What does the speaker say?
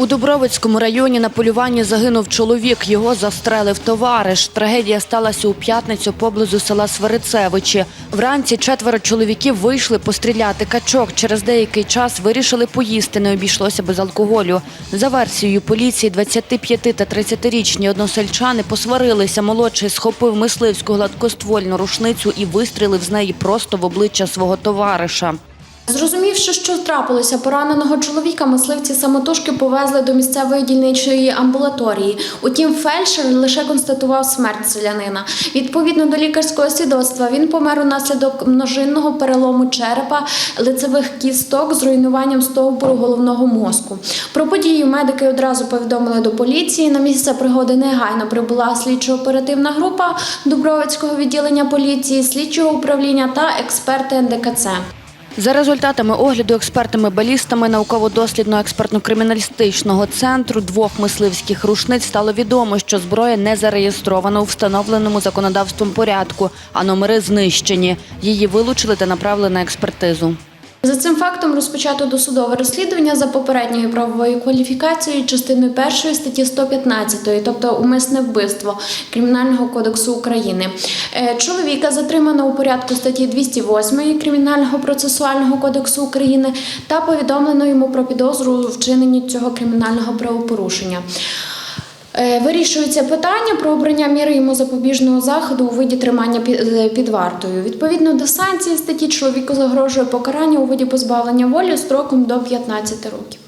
У Дубровицькому районі на полюванні загинув чоловік. Його застрелив товариш. Трагедія сталася у п'ятницю поблизу села Свирицевичі. Вранці четверо чоловіків вийшли постріляти качок. Через деякий час вирішили поїсти. Не обійшлося без алкоголю. За версією поліції, 25 та 30-річні односельчани посварилися. Молодший схопив мисливську гладкоствольну рушницю і вистрілив з неї просто в обличчя свого товариша. Зрозумівши, що трапилося, пораненого чоловіка мисливці самотужки повезли до місцевої дільничої амбулаторії. Утім, фельдшер лише констатував смерть селянина. Відповідно до лікарського свідоцтва, він помер унаслідок множинного перелому черепа, лицевих кісток з руйнуванням стовбуру головного мозку. Про подію медики одразу повідомили до поліції. На місце пригоди негайно прибула слідчо-оперативна група Дубровицького відділення поліції, слідчого управління та експерти НДКЦ. За результатами огляду експертами-балістами науково-дослідного експертно-криміналістичного центру двох мисливських рушниць стало відомо, що зброя не зареєстрована у встановленому законодавством порядку, а номери знищені. Її вилучили та направили на експертизу. За цим фактом розпочато досудове розслідування за попередньою правовою кваліфікацією частиною першої статті 115, тобто умисне вбивство Кримінального кодексу України. Е, Чоловіка затримано у порядку статті 208 Кримінального процесуального кодексу України та повідомлено йому про підозру у вчиненні цього кримінального правопорушення. Е, Вирішується питання про обрання міри йому запобіжного заходу у виді тримання е, під вартою. Відповідно до санкції статті чоловіку загрожує покарання у виді позбавлення волі строком до 15 років.